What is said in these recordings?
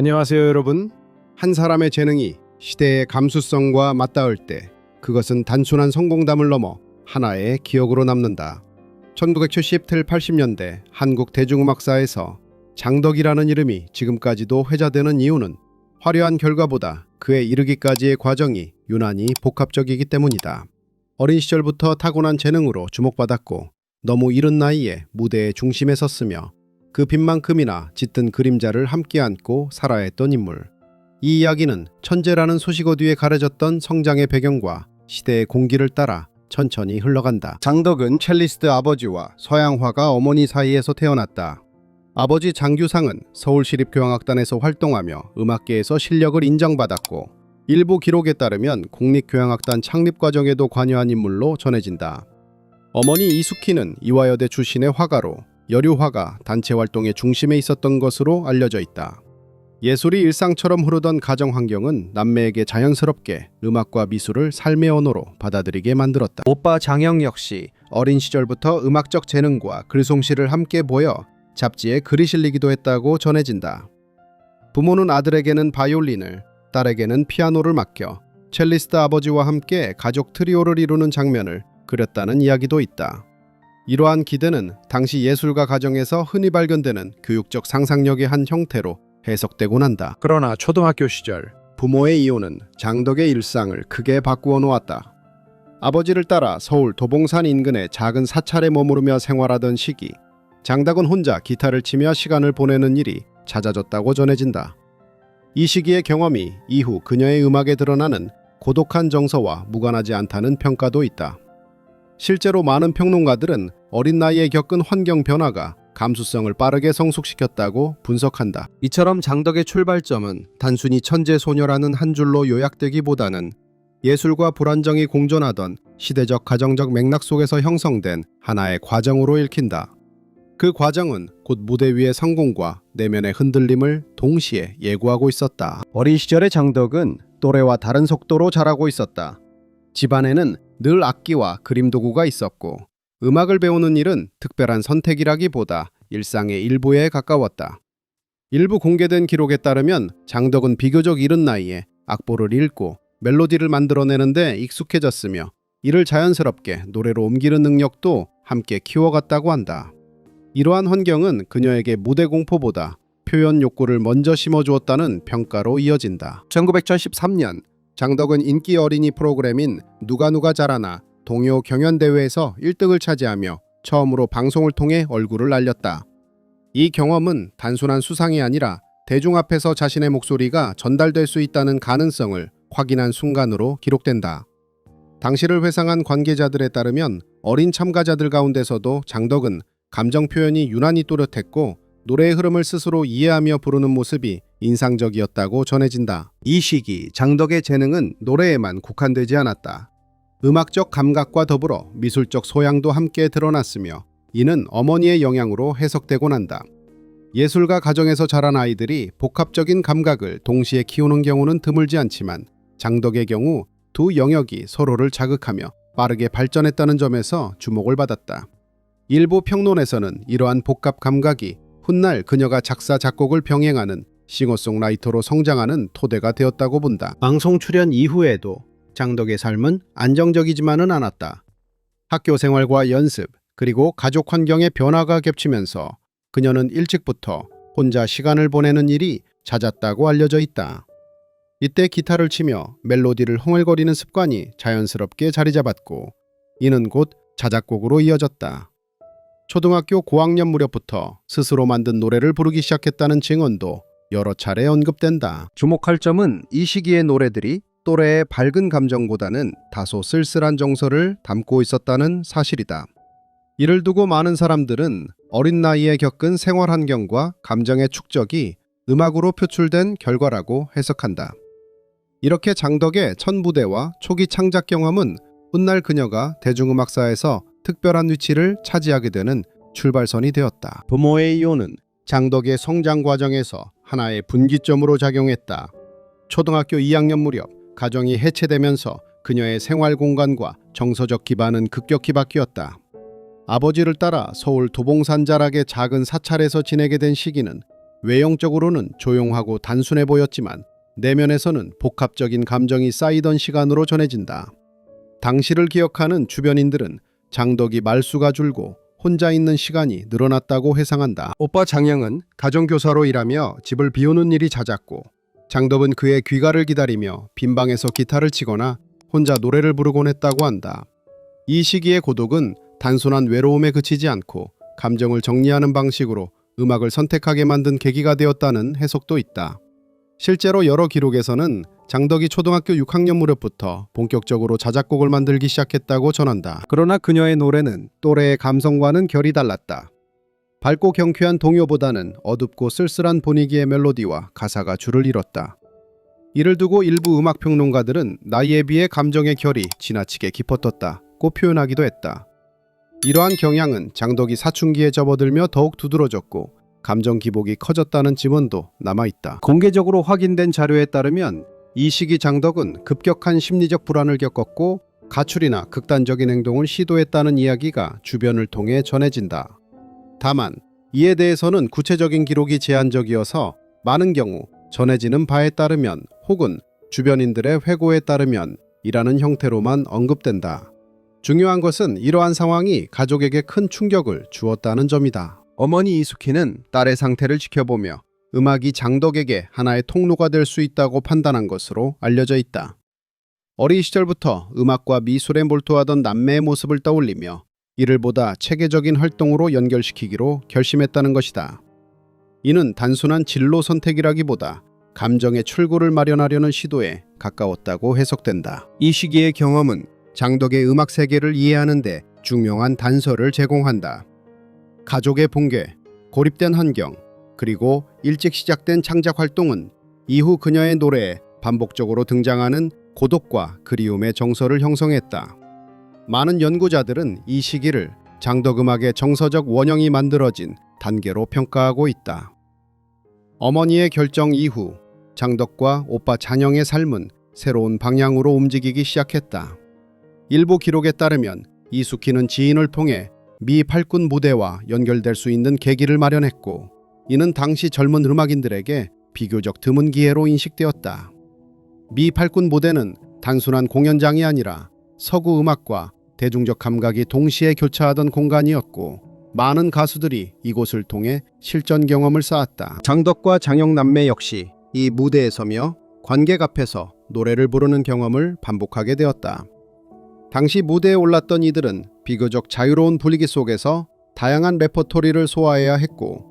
안녕하세요, 여러분. 한 사람의 재능이 시대의 감수성과 맞닿을 때 그것은 단순한 성공담을 넘어 하나의 기억으로 남는다. 1970틀 80년대 한국 대중음악사에서 장덕이라는 이름이 지금까지도 회자되는 이유는 화려한 결과보다 그에 이르기까지의 과정이 유난히 복합적이기 때문이다. 어린 시절부터 타고난 재능으로 주목받았고 너무 이른 나이에 무대의 중심에 섰으며 그 빛만큼이나 짙은 그림자를 함께 안고 살아야 했던 인물. 이 이야기는 천재라는 소식어 뒤에 가려졌던 성장의 배경과 시대의 공기를 따라 천천히 흘러간다. 장덕은 첼리스트 아버지와 서양화가 어머니 사이에서 태어났다. 아버지 장규상은 서울시립교향악단에서 활동하며 음악계에서 실력을 인정받았고 일부 기록에 따르면 국립교향악단 창립 과정에도 관여한 인물로 전해진다. 어머니 이숙희는 이화여대 출신의 화가로 여류화가 단체 활동의 중심에 있었던 것으로 알려져 있다. 예술이 일상처럼 흐르던 가정 환경은 남매에게 자연스럽게 음악과 미술을 삶의 언어로 받아들이게 만들었다. 오빠 장영 역시 어린 시절부터 음악적 재능과 글솜씨를 함께 보여 잡지에 글이 실리기도 했다고 전해진다. 부모는 아들에게는 바이올린을, 딸에게는 피아노를 맡겨 첼리스트 아버지와 함께 가족 트리오를 이루는 장면을 그렸다는 이야기도 있다. 이러한 기대는 당시 예술가 가정에서 흔히 발견되는 교육적 상상력의 한 형태로 해석되곤 한다. 그러나 초등학교 시절 부모의 이혼은 장덕의 일상을 크게 바꾸어 놓았다. 아버지를 따라 서울 도봉산 인근의 작은 사찰에 머무르며 생활하던 시기 장덕은 혼자 기타를 치며 시간을 보내는 일이 잦아졌다고 전해진다. 이 시기의 경험이 이후 그녀의 음악에 드러나는 고독한 정서와 무관하지 않다는 평가도 있다. 실제로 많은 평론가들은 어린 나이에 겪은 환경 변화가 감수성을 빠르게 성숙시켰다고 분석한다. 이처럼 장덕의 출발점은 단순히 천재 소녀라는 한 줄로 요약되기보다는 예술과 불안정이 공존하던 시대적 가정적 맥락 속에서 형성된 하나의 과정으로 읽힌다. 그 과정은 곧 무대 위의 성공과 내면의 흔들림을 동시에 예고하고 있었다. 어린 시절의 장덕은 또래와 다른 속도로 자라고 있었다. 집안에는 늘 악기와 그림 도구가 있었고 음악을 배우는 일은 특별한 선택이라기보다 일상의 일부에 가까웠다. 일부 공개된 기록에 따르면 장덕은 비교적 이른 나이에 악보를 읽고 멜로디를 만들어내는데 익숙해졌으며 이를 자연스럽게 노래로 옮기는 능력도 함께 키워갔다고 한다. 이러한 환경은 그녀에게 무대 공포보다 표현 욕구를 먼저 심어주었다는 평가로 이어진다. 1973년 장덕은 인기 어린이 프로그램인 누가 누가 잘하나 동요 경연대회에서 1등을 차지하며 처음으로 방송을 통해 얼굴을 알렸다. 이 경험은 단순한 수상이 아니라 대중 앞에서 자신의 목소리가 전달될 수 있다는 가능성을 확인한 순간으로 기록된다. 당시를 회상한 관계자들에 따르면 어린 참가자들 가운데서도 장덕은 감정 표현이 유난히 또렷했고 노래의 흐름을 스스로 이해하며 부르는 모습이 인상적이었다고 전해진다. 이 시기 장덕의 재능은 노래에만 국한되지 않았다. 음악적 감각과 더불어 미술적 소양도 함께 드러났으며 이는 어머니의 영향으로 해석되곤 한다. 예술가 가정에서 자란 아이들이 복합적인 감각을 동시에 키우는 경우는 드물지 않지만 장덕의 경우 두 영역이 서로를 자극하며 빠르게 발전했다는 점에서 주목을 받았다. 일부 평론에서는 이러한 복합 감각이 훗날 그녀가 작사 작곡을 병행하는 싱어송라이터로 성장하는 토대가 되었다고 본다. 방송 출연 이후에도 장덕의 삶은 안정적이지만은 않았다. 학교 생활과 연습 그리고 가족 환경의 변화가 겹치면서 그녀는 일찍부터 혼자 시간을 보내는 일이 잦았다고 알려져 있다. 이때 기타를 치며 멜로디를 흥얼거리는 습관이 자연스럽게 자리 잡았고 이는 곧 자작곡으로 이어졌다. 초등학교 고학년 무렵부터 스스로 만든 노래를 부르기 시작했다는 증언도 여러 차례 언급된다. 주목할 점은 이 시기의 노래들이 또래의 밝은 감정보다는 다소 쓸쓸한 정서를 담고 있었다는 사실이다. 이를 두고 많은 사람들은 어린 나이에 겪은 생활 환경과 감정의 축적이 음악으로 표출된 결과라고 해석한다. 이렇게 장덕의 첫 무대와 초기 창작 경험은 훗날 그녀가 대중음악사에서 특별한 위치를 차지하게 되는 출발선이 되었다. 부모의 이혼은 장덕의 성장 과정에서 하나의 분기점으로 작용했다. 초등학교 2학년 무렵 가정이 해체되면서 그녀의 생활 공간과 정서적 기반은 급격히 바뀌었다. 아버지를 따라 서울 도봉산 자락의 작은 사찰에서 지내게 된 시기는 외형적으로는 조용하고 단순해 보였지만 내면에서는 복합적인 감정이 쌓이던 시간으로 전해진다. 당시를 기억하는 주변인들은 장덕이 말수가 줄고 혼자 있는 시간이 늘어났다고 회상한다. 오빠 장영은 가정교사로 일하며 집을 비우는 일이 잦았고 장덕은 그의 귀가를 기다리며 빈방에서 기타를 치거나 혼자 노래를 부르곤 했다고 한다. 이 시기의 고독은 단순한 외로움에 그치지 않고 감정을 정리하는 방식으로 음악을 선택하게 만든 계기가 되었다는 해석도 있다. 실제로 여러 기록에서는 장덕이 초등학교 6학년 무렵부터 본격적으로 자작곡을 만들기 시작했다고 전한다. 그러나 그녀의 노래는 또래의 감성과는 결이 달랐다. 밝고 경쾌한 동요보다는 어둡고 쓸쓸한 분위기의 멜로디와 가사가 줄을 이뤘다. 이를 두고 일부 음악 평론가들은 나이에 비해 감정의 결이 지나치게 깊어떴다고 표현하기도 했다. 이러한 경향은 장덕이 사춘기에 접어들며 더욱 두드러졌고 감정 기복이 커졌다는 지문도 남아 있다. 공개적으로 확인된 자료에 따르면 이 시기 장덕은 급격한 심리적 불안을 겪었고 가출이나 극단적인 행동을 시도했다는 이야기가 주변을 통해 전해진다. 다만 이에 대해서는 구체적인 기록이 제한적이어서 많은 경우 전해지는 바에 따르면 혹은 주변인들의 회고에 따르면 이라는 형태로만 언급된다. 중요한 것은 이러한 상황이 가족에게 큰 충격을 주었다는 점이다. 어머니 이수키는 딸의 상태를 지켜보며 음악이 장덕에게 하나의 통로가 될 수 있다고 판단한 것으로 알려져 있다. 어린 시절부터 음악과 미술에 몰두하던 남매의 모습을 떠올리며 이를 보다 체계적인 활동으로 연결시키기로 결심했다는 것이다. 이는 단순한 진로 선택이라기보다 감정의 출구를 마련하려는 시도에 가까웠다고 해석된다. 이 시기의 경험은 장덕의 음악 세계를 이해하는 데 중요한 단서를 제공한다. 가족의 붕괴, 고립된 환경, 그리고 일찍 시작된 창작 활동은 이후 그녀의 노래에 반복적으로 등장하는 고독과 그리움의 정서를 형성했다. 많은 연구자들은 이 시기를 장덕음악의 정서적 원형이 만들어진 단계로 평가하고 있다. 어머니의 결정 이후 장덕과 오빠 잔영의 삶은 새로운 방향으로 움직이기 시작했다. 일부 기록에 따르면 이수키는 지인을 통해 미 팔군 무대와 연결될 수 있는 계기를 마련했고 이는 당시 젊은 음악인들에게 비교적 드문 기회로 인식되었다. 미 팔군 무대는 단순한 공연장이 아니라 서구 음악과 대중적 감각이 동시에 교차하던 공간이었고 많은 가수들이 이곳을 통해 실전 경험을 쌓았다. 장덕과 장영 남매 역시 이 무대에 서며 관객 앞에서 노래를 부르는 경험을 반복하게 되었다. 당시 무대에 올랐던 이들은 비교적 자유로운 분위기 속에서 다양한 레퍼토리를 소화해야 했고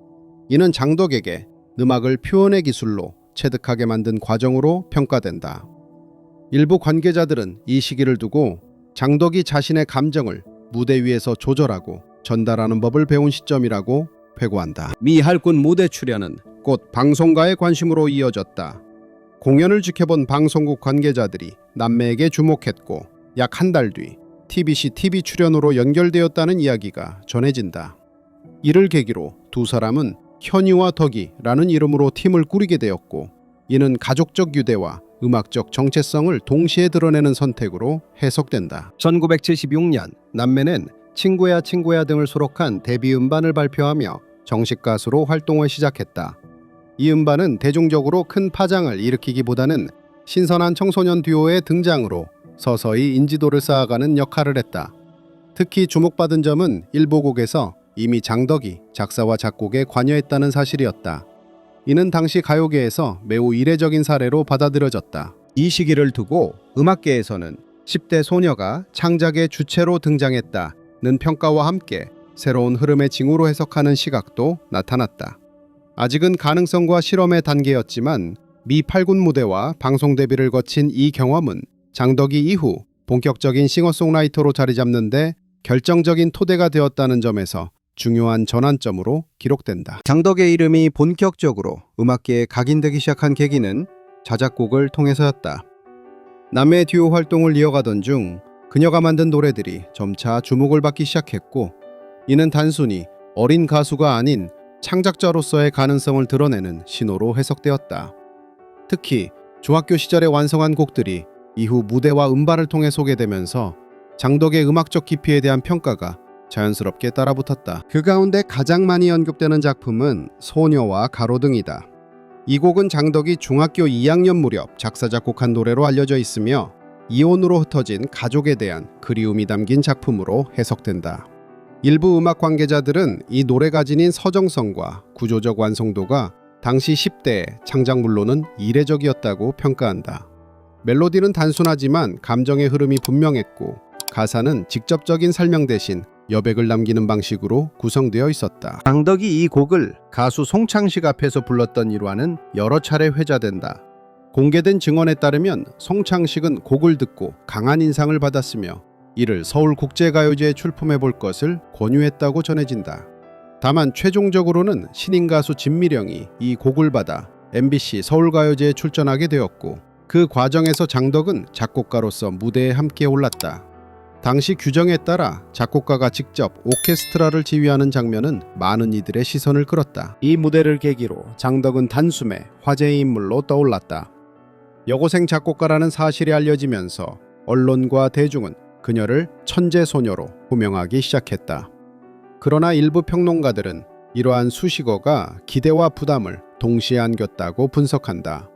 이는 장덕에게 음악을 표현의 기술로 체득하게 만든 과정으로 평가된다. 일부 관계자들은 이 시기를 두고 장덕이 자신의 감정을 무대 위에서 조절하고 전달하는 법을 배운 시점이라고 회고한다. 미 할군 무대 출연은 곧 방송가의 관심으로 이어졌다. 공연을 지켜본 방송국 관계자들이 남매에게 주목했고 약 한 달 뒤 TBC TV 출연으로 연결되었다는 이야기가 전해진다. 이를 계기로 두 사람은 현이와 덕이라는 이름으로 팀을 꾸리게 되었고 이는 가족적 유대와 음악적 정체성을 동시에 드러내는 선택으로 해석된다. 1976년 남매는 친구야 친구야 등을 수록한 데뷔 음반을 발표하며 정식 가수로 활동을 시작했다. 이 음반은 대중적으로 큰 파장을 일으키기보다는 신선한 청소년 듀오의 등장으로 서서히 인지도를 쌓아가는 역할을 했다. 특히 주목받은 점은 일부 곡에서 이미 장덕이 작사와 작곡에 관여했다는 사실이었다. 이는 당시 가요계에서 매우 이례적인 사례로 받아들여졌다. 이 시기를 두고 음악계에서는 10대 소녀가 창작의 주체로 등장했다는 평가와 함께 새로운 흐름의 징후로 해석하는 시각도 나타났다. 아직은 가능성과 실험의 단계였지만 미 8군 무대와 방송 데뷔를 거친 이 경험은 장덕이 이후 본격적인 싱어송라이터로 자리 잡는데 결정적인 토대가 되었다는 점에서 중요한 전환점으로 기록된다. 장덕의 이름이 본격적으로 음악계에 각인되기 시작한 계기는 자작곡을 통해서였다. 남의 듀오 활동을 이어가던 중 그녀가 만든 노래들이 점차 주목을 받기 시작했고 이는 단순히 어린 가수가 아닌 창작자로서의 가능성을 드러내는 신호로 해석되었다. 특히 중학교 시절에 완성한 곡들이 이후 무대와 음반을 통해 소개되면서 장덕의 음악적 깊이에 대한 평가가 자연스럽게 따라붙었다. 그 가운데 가장 많이 언급되는 작품은 소녀와 가로등이다. 이 곡은 장덕이 중학교 2학년 무렵 작사 작곡한 노래로 알려져 있으며 이혼으로 흩어진 가족에 대한 그리움이 담긴 작품으로 해석된다. 일부 음악 관계자들은 이 노래가 지닌 서정성과 구조적 완성도가 당시 10대의 창작물로는 이례적이었다고 평가한다. 멜로디는 단순하지만 감정의 흐름이 분명했고 가사는 직접적인 설명 대신 여백을 남기는 방식으로 구성되어 있었다. 장덕이 이 곡을 가수 송창식 앞에서 불렀던 일화는 여러 차례 회자된다. 공개된 증언에 따르면 송창식은 곡을 듣고 강한 인상을 받았으며 이를 서울국제가요제에 출품해 볼 것을 권유했다고 전해진다. 다만 최종적으로는 신인 가수 진미령이 이 곡을 받아 MBC 서울가요제에 출전하게 되었고 그 과정에서 장덕은 작곡가로서 무대에 함께 올랐다. 당시 규정에 따라 작곡가가 직접 오케스트라를 지휘하는 장면은 많은 이들의 시선을 끌었다. 이 무대를 계기로 장덕은 단숨에 화제의 인물로 떠올랐다. 여고생 작곡가라는 사실이 알려지면서 언론과 대중은 그녀를 천재 소녀로 호명하기 시작했다. 그러나 일부 평론가들은 이러한 수식어가 기대와 부담을 동시에 안겼다고 분석한다.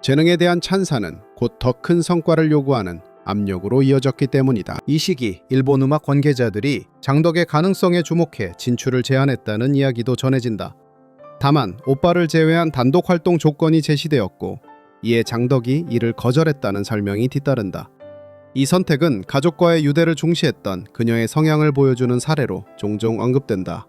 재능에 대한 찬사는 곧 더 큰 성과를 요구하는 압력으로 이어졌기 때문이다. 이 시기 일본 음악 관계자들이 장덕의 가능성에 주목해 진출을 제안했다는 이야기도 전해진다. 다만 오빠를 제외한 단독 활동 조건이 제시되었고 이에 장덕이 이를 거절했다는 설명이 뒤따른다. 이 선택은 가족과의 유대를 중시했던 그녀의 성향을 보여주는 사례로 종종 언급된다.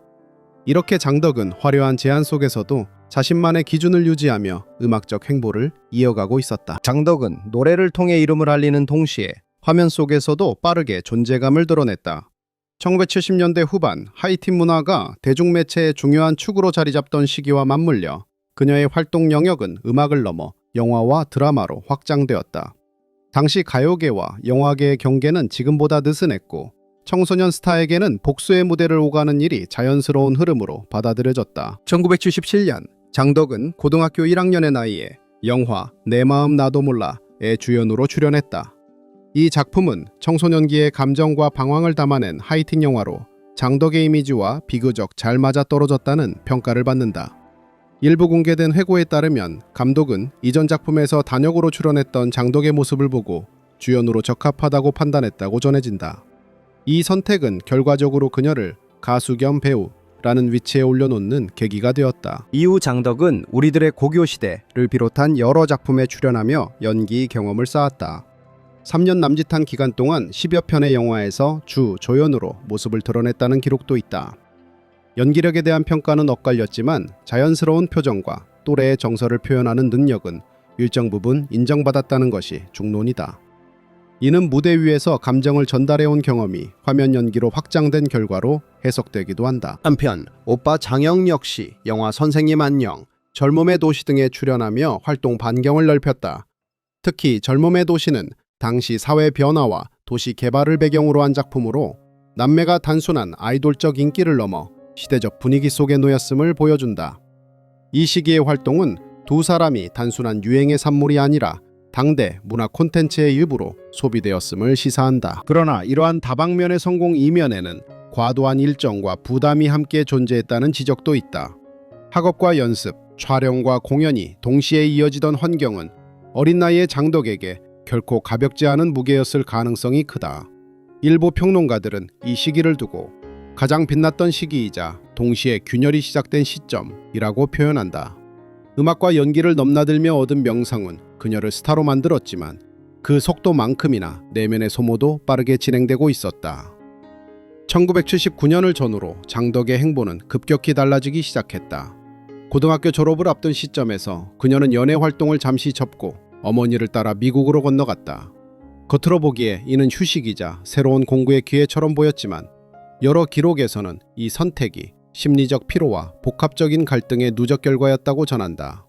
이렇게 장덕은 화려한 제안 속에서도 자신만의 기준을 유지하며 음악적 행보를 이어가고 있었다. 장덕은 노래를 통해 이름을 알리는 동시에 화면 속에서도 빠르게 존재감을 드러냈다. 1970년대 후반 하이틴 문화가 대중매체의 중요한 축으로 자리 잡던 시기와 맞물려 그녀의 활동 영역은 음악을 넘어 영화와 드라마로 확장되었다. 당시 가요계와 영화계의 경계는 지금보다 느슨했고 청소년 스타에게는 복수의 무대를 오가는 일이 자연스러운 흐름으로 받아들여졌다. 1977년 장덕은 고등학교 1학년의 나이에 영화 내 마음 나도 몰라의 주연으로 출연했다. 이 작품은 청소년기의 감정과 방황을 담아낸 하이틴 영화로 장덕의 이미지와 비교적 잘 맞아떨어졌다는 평가를 받는다. 일부 공개된 회고에 따르면 감독은 이전 작품에서 단역으로 출연했던 장덕의 모습을 보고 주연으로 적합하다고 판단했다고 전해진다. 이 선택은 결과적으로 그녀를 가수 겸 배우 라는 위치에 올려놓는 계기가 되었다. 이후 장덕은 우리들의 고교 시대를 비롯한 여러 작품에 출연하며 연기 경험을 쌓았다. 3년 남짓한 기간 동안 10여 편의 영화에서 주 조연으로 모습을 드러냈다는 기록도 있다. 연기력에 대한 평가는 엇갈렸지만 자연스러운 표정과 또래의 정서를 표현하는 능력은 일정 부분 인정받았다는 것이 중론이다. 이는 무대 위에서 감정을 전달해온 경험이 화면 연기로 확장된 결과로 해석되기도 한다. 한편 오빠 장영 역시 영화 선생님 안녕, 젊음의 도시 등에 출연하며 활동 반경을 넓혔다. 특히 젊음의 도시는 당시 사회 변화와 도시 개발을 배경으로 한 작품으로 남매가 단순한 아이돌적 인기를 넘어 시대적 분위기 속에 놓였음을 보여준다. 이 시기의 활동은 두 사람이 단순한 유행의 산물이 아니라 당대 문화 콘텐츠의 일부로 소비되었음을 시사한다. 그러나 이러한 다방면의 성공 이면에는 과도한 일정과 부담이 함께 존재했다는 지적도 있다. 학업과 연습, 촬영과 공연이 동시에 이어지던 환경은 어린 나이의 장덕에게 결코 가볍지 않은 무게였을 가능성이 크다. 일부 평론가들은 이 시기를 두고 가장 빛났던 시기이자 동시에 균열이 시작된 시점이라고 표현한다. 음악과 연기를 넘나들며 얻은 명성은 그녀를 스타로 만들었지만 그 속도만큼이나 내면의 소모도 빠르게 진행되고 있었다. 1979년을 전후로 장덕의 행보는 급격히 달라지기 시작했다. 고등학교 졸업을 앞둔 시점에서 그녀는 연애 활동을 잠시 접고 어머니를 따라 미국으로 건너갔다. 겉으로 보기에 이는 휴식이자 새로운 공부의 기회처럼 보였지만 여러 기록에서는 이 선택이 심리적 피로와 복합적인 갈등의 누적 결과였다고 전한다.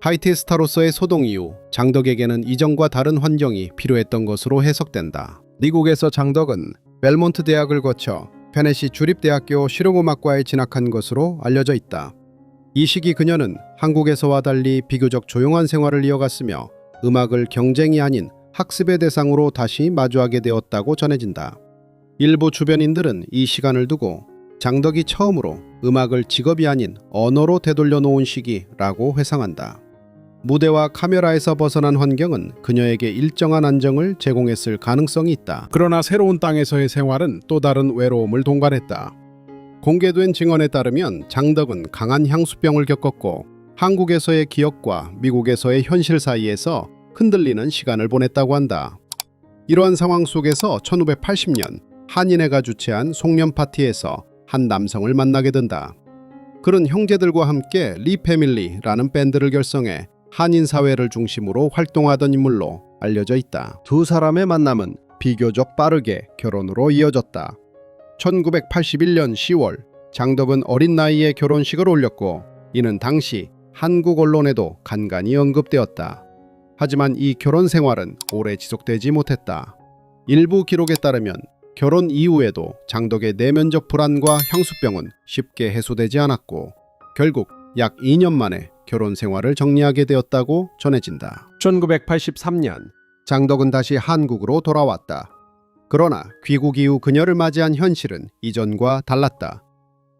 하이티 스타로서의 소동 이후 장덕에게는 이전과 다른 환경이 필요했던 것으로 해석된다. 미국에서 장덕은 벨몬트 대학을 거쳐 페네시 주립대학교 실용음악과에 진학한 것으로 알려져 있다. 이 시기 그녀는 한국에서와 달리 비교적 조용한 생활을 이어갔으며 음악을 경쟁이 아닌 학습의 대상으로 다시 마주하게 되었다고 전해진다. 일부 주변인들은 이 시간을 두고 장덕이 처음으로 음악을 직업이 아닌 언어로 되돌려 놓은 시기라고 회상한다. 무대와 카메라에서 벗어난 환경은 그녀에게 일정한 안정을 제공했을 가능성이 있다. 그러나 새로운 땅에서의 생활은 또 다른 외로움을 동반했다. 공개된 증언에 따르면 장덕은 강한 향수병을 겪었고 한국에서의 기억과 미국에서의 현실 사이에서 흔들리는 시간을 보냈다고 한다. 이러한 상황 속에서 1980년 한인회가 주최한 송년 파티에서 한 남성을 만나게 된다. 그는 형제들과 함께 리 패밀리라는 밴드를 결성해 한인 사회를 중심으로 활동하던 인물로 알려져 있다. 두 사람의 만남은 비교적 빠르게 결혼으로 이어졌다. 1981년 10월 장덕은 어린 나이에 결혼식을 올렸고 이는 당시 한국 언론에도 간간히 언급되었다. 하지만 이 결혼 생활은 오래 지속되지 못했다. 일부 기록에 따르면 결혼 이후에도 장덕의 내면적 불안과 향수병은 쉽게 해소되지 않았고 결국 약 2년 만에 결혼 생활을 정리하게 되었다고 전해진다. 1983년 장덕은 다시 한국으로 돌아왔다. 그러나 귀국 이후 그녀를 맞이한 현실은 이전과 달랐다.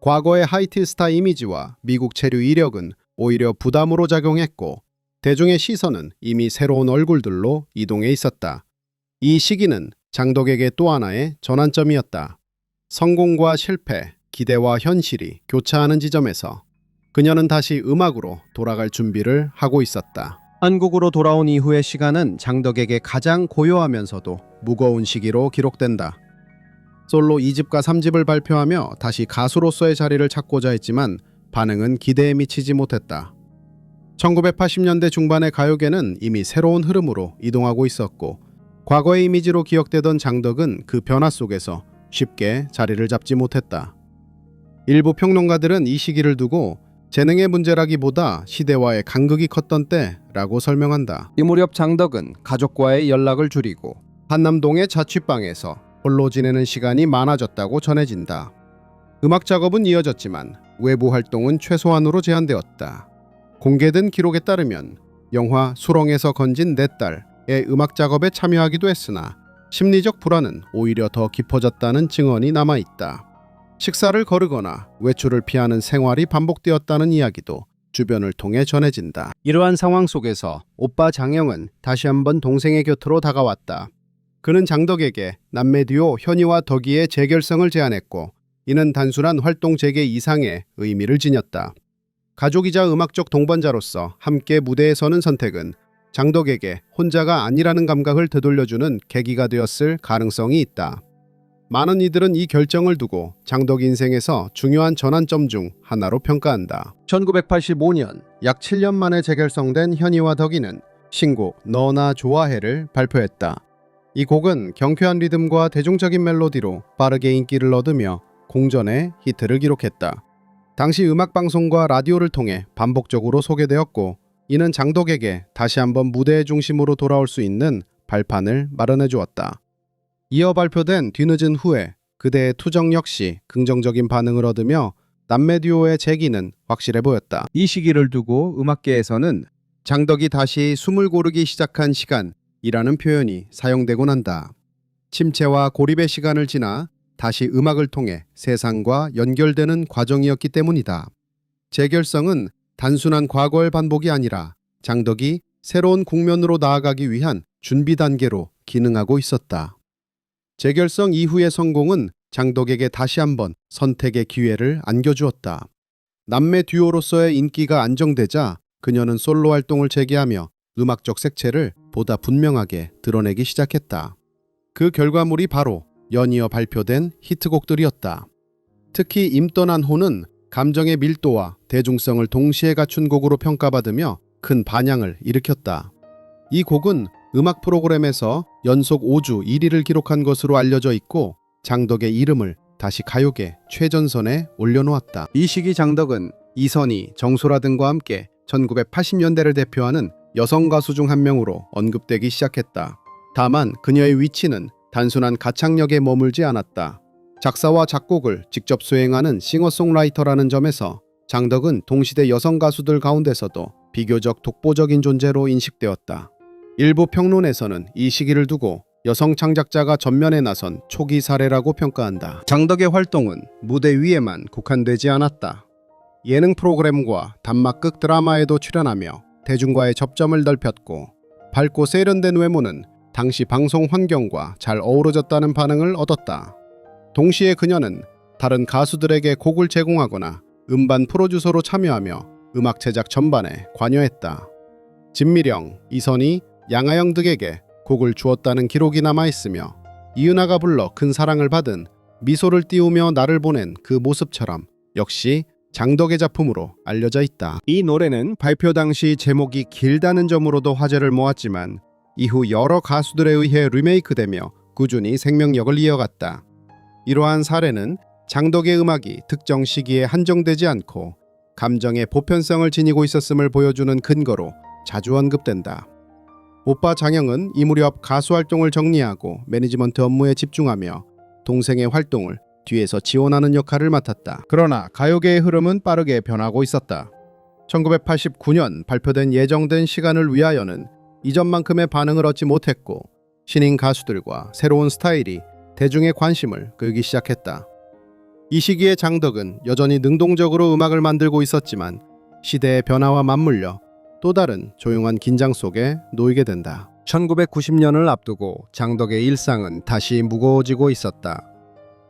과거의 하이티 스타 이미지와 미국 체류 이력은 오히려 부담으로 작용했고 대중의 시선은 이미 새로운 얼굴들로 이동해 있었다. 이 시기는 장덕에게 또 하나의 전환점이었다. 성공과 실패, 기대와 현실이 교차하는 지점에서 그녀는 다시 음악으로 돌아갈 준비를 하고 있었다. 한국으로 돌아온 이후의 시간은 장덕에게 가장 고요하면서도 무거운 시기로 기록된다. 솔로 2집과 3집을 발표하며 다시 가수로서의 자리를 찾고자 했지만 반응은 기대에 미치지 못했다. 1980년대 중반의 가요계는 이미 새로운 흐름으로 이동하고 있었고 과거의 이미지로 기억되던 장덕은 그 변화 속에서 쉽게 자리를 잡지 못했다. 일부 평론가들은 이 시기를 두고 재능의 문제라기보다 시대와의 간극이 컸던 때라고 설명한다. 이 무렵 장덕은 가족과의 연락을 줄이고 한남동의 자취방에서 홀로 지내는 시간이 많아졌다고 전해진다. 음악 작업은 이어졌지만 외부 활동은 최소한으로 제한되었다. 공개된 기록에 따르면 영화 수렁에서 건진 내 딸의 음악 작업에 참여하기도 했으나 심리적 불안은 오히려 더 깊어졌다는 증언이 남아 있다. 식사를 거르거나 외출을 피하는 생활이 반복되었다는 이야기도 주변을 통해 전해진다. 이러한 상황 속에서 오빠 장영은 다시 한번 동생의 곁으로 다가왔다. 그는 장덕에게 남매 듀오 현이와 덕이의 재결성을 제안했고 이는 단순한 활동 재개 이상의 의미를 지녔다. 가족이자 음악적 동반자로서 함께 무대에 서는 선택은 장덕에게 혼자가 아니라는 감각을 되돌려주는 계기가 되었을 가능성이 있다. 많은 이들은 이 결정을 두고 장덕 인생에서 중요한 전환점 중 하나로 평가한다. 1985년 약 7년 만에 재결성된 현이와 덕이는 신곡 너나 좋아해를 발표했다. 이 곡은 경쾌한 리듬과 대중적인 멜로디로 빠르게 인기를 얻으며 공전의 히트를 기록했다. 당시 음악 방송과 라디오를 통해 반복적으로 소개되었고 이는 장덕에게 다시 한번 무대의 중심으로 돌아올 수 있는 발판을 마련해 주었다. 이어 발표된 뒤늦은 후에 그대의 투정 역시 긍정적인 반응을 얻으며 남매 듀오의 재기는 확실해 보였다. 이 시기를 두고 음악계에서는 장덕이 다시 숨을 고르기 시작한 시간이라는 표현이 사용되곤 한다. 침체와 고립의 시간을 지나 다시 음악을 통해 세상과 연결되는 과정이었기 때문이다. 재결성은 단순한 과거의 반복이 아니라 장덕이 새로운 국면으로 나아가기 위한 준비 단계로 기능하고 있었다. 재결성 이후의 성공은 장덕에게 다시 한번 선택의 기회를 안겨주었다. 남매 듀오로서의 인기가 안정되자 그녀는 솔로 활동을 재개하며 음악적 색채를 보다 분명하게 드러내기 시작했다. 그 결과물이 바로 연이어 발표된 히트곡들이었다. 특히 임떠난 호는 감정의 밀도와 대중성을 동시에 갖춘 곡으로 평가받으며 큰 반향을 일으켰다. 이 곡은 음악 프로그램에서 연속 5주 1위를 기록한 것으로 알려져 있고 장덕의 이름을 다시 가요계 최전선에 올려놓았다. 이 시기 장덕은 이선희, 정소라 등과 함께 1980년대를 대표하는 여성 가수 중 한 명으로 언급되기 시작했다. 다만 그녀의 위치는 단순한 가창력에 머물지 않았다. 작사와 작곡을 직접 수행하는 싱어송라이터라는 점에서 장덕은 동시대 여성 가수들 가운데서도 비교적 독보적인 존재로 인식되었다. 일부 평론에서는 이 시기를 두고 여성 창작자가 전면에 나선 초기 사례라고 평가한다. 장덕의 활동은 무대 위에만 국한되지 않았다. 예능 프로그램과 단막극 드라마에도 출연하며 대중과의 접점을 넓혔고 밝고 세련된 외모는 당시 방송 환경과 잘 어우러졌다는 반응을 얻었다. 동시에 그녀는 다른 가수들에게 곡을 제공하거나 음반 프로듀서로 참여하며 음악 제작 전반에 관여했다. 진미령, 이선희, 양아영 등에게 곡을 주었다는 기록이 남아 있으며 이은하가 불러 큰 사랑을 받은 미소를 띄우며 나를 보낸 그 모습처럼 역시 장덕의 작품으로 알려져 있다. 이 노래는 발표 당시 제목이 길다는 점으로도 화제를 모았지만 이후 여러 가수들에 의해 리메이크되며 꾸준히 생명력을 이어갔다. 이러한 사례는 장덕의 음악이 특정 시기에 한정되지 않고 감정의 보편성을 지니고 있었음을 보여주는 근거로 자주 언급된다. 오빠 장영은 이 무렵 가수 활동을 정리하고 매니지먼트 업무에 집중하며 동생의 활동을 뒤에서 지원하는 역할을 맡았다. 그러나 가요계의 흐름은 빠르게 변하고 있었다. 1989년 발표된 예정된 시간을 위하여는 이전만큼의 반응을 얻지 못했고 신인 가수들과 새로운 스타일이 대중의 관심을 끌기 시작했다. 이 시기에 장덕은 여전히 능동적으로 음악을 만들고 있었지만 시대의 변화와 맞물려 또 다른 조용한 긴장 속에 놓이게 된다. 1990년을 앞두고 장덕의 일상은 다시 무거워지고 있었다.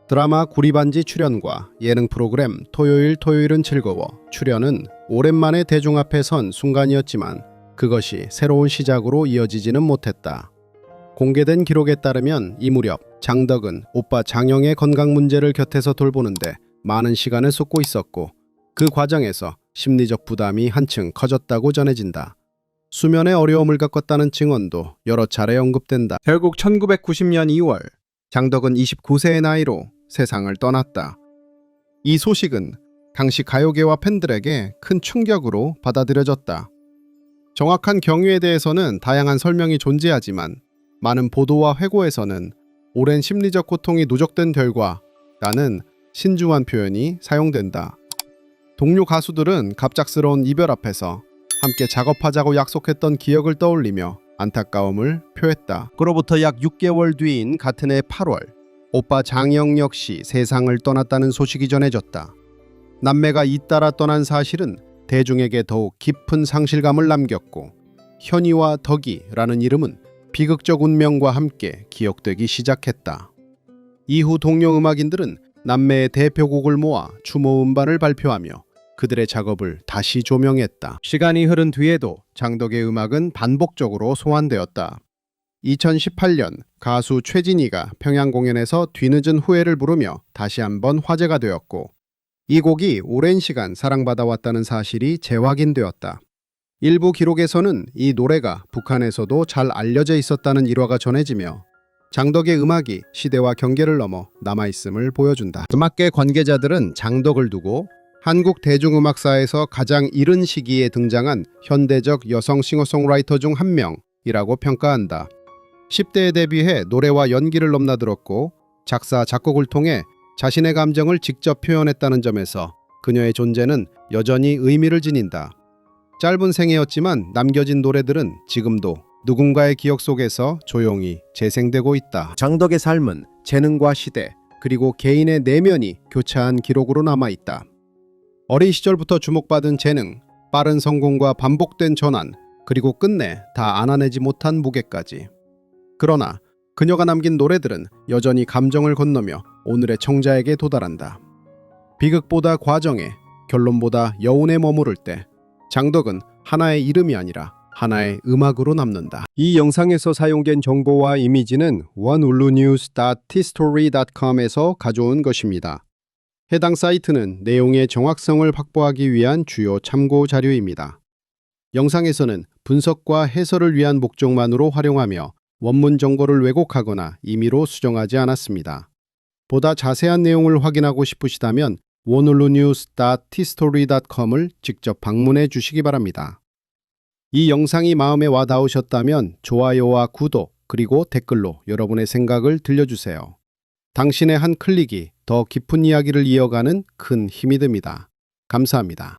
드라마 구리반지 출연과 예능 프로그램 토요일 토요일은 즐거워 출연은 오랜만에 대중 앞에 선 순간이었지만 그것이 새로운 시작으로 이어지지는 못했다. 공개된 기록에 따르면 이 무렵 장덕은 오빠 장영의 건강 문제를 곁에서 돌보는데 많은 시간을 쏟고 있었고 그 과정에서 심리적 부담이 한층 커졌다고 전해진다. 수면에 어려움을 겪었다는 증언도 여러 차례 언급된다. 결국 1990년 2월 장덕은 29세의 나이로 세상을 떠났다. 이 소식은 당시 가요계와 팬들에게 큰 충격으로 받아들여졌다. 정확한 경위에 대해서는 다양한 설명이 존재하지만 많은 보도와 회고에서는 오랜 심리적 고통이 누적된 결과 라는 신중한 표현이 사용된다. 동료 가수들은 갑작스러운 이별 앞에서 함께 작업하자고 약속했던 기억을 떠올리며 안타까움을 표했다. 그로부터 약 6개월 뒤인 같은 해 8월, 오빠 장영 역시 세상을 떠났다는 소식이 전해졌다. 남매가 잇따라 떠난 사실은 대중에게 더욱 깊은 상실감을 남겼고 현이와 덕이라는 이름은 비극적 운명과 함께 기억되기 시작했다. 이후 동료 음악인들은 남매의 대표곡을 모아 추모 음반을 발표하며 그들의 작업을 다시 조명했다. 시간이 흐른 뒤에도 장덕의 음악은 반복적으로 소환되었다. 2018년 가수 최진희가 평양 공연에서 뒤늦은 후회를 부르며 다시 한번 화제가 되었고 이 곡이 오랜 시간 사랑받아왔다는 사실이 재확인되었다. 일부 기록에서는 이 노래가 북한에서도 잘 알려져 있었다는 일화가 전해지며 장덕의 음악이 시대와 경계를 넘어 남아있음을 보여준다. 음악계 관계자들은 장덕을 두고 한국 대중음악사에서 가장 이른 시기에 등장한 현대적 여성 싱어송라이터 중 한 명이라고 평가한다. 10대에 대비해 노래와 연기를 넘나들었고 작사, 작곡을 통해 자신의 감정을 직접 표현했다는 점에서 그녀의 존재는 여전히 의미를 지닌다. 짧은 생애였지만 남겨진 노래들은 지금도 누군가의 기억 속에서 조용히 재생되고 있다. 장덕의 삶은 재능과 시대, 그리고 개인의 내면이 교차한 기록으로 남아 있다. 어린 시절부터 주목받은 재능, 빠른 성공과 반복된 전환, 그리고 끝내 다 안아내지 못한 무게까지. 그러나 그녀가 남긴 노래들은 여전히 감정을 건너며 오늘의 청자에게 도달한다. 비극보다 과정에, 결론보다 여운에 머무를 때 장덕은 하나의 이름이 아니라 하나의 음악으로 남는다. 이 영상에서 사용된 정보와 이미지는 oneulunews.tstory.com에서 가져온 것입니다. 해당 사이트는 내용의 정확성을 확보하기 위한 주요 참고 자료입니다. 영상에서는 분석과 해설을 위한 목적만으로 활용하며 원문 정보를 왜곡하거나 임의로 수정하지 않았습니다. 보다 자세한 내용을 확인하고 싶으시다면 oneulunews.tstory.com을 직접 방문해 주시기 바랍니다. 이 영상이 마음에 와 닿으셨다면 좋아요와 구독 그리고 댓글로 여러분의 생각을 들려주세요. 당신의 한 클릭이 더 깊은 이야기를 이어가는 큰 힘이 됩니다. 감사합니다.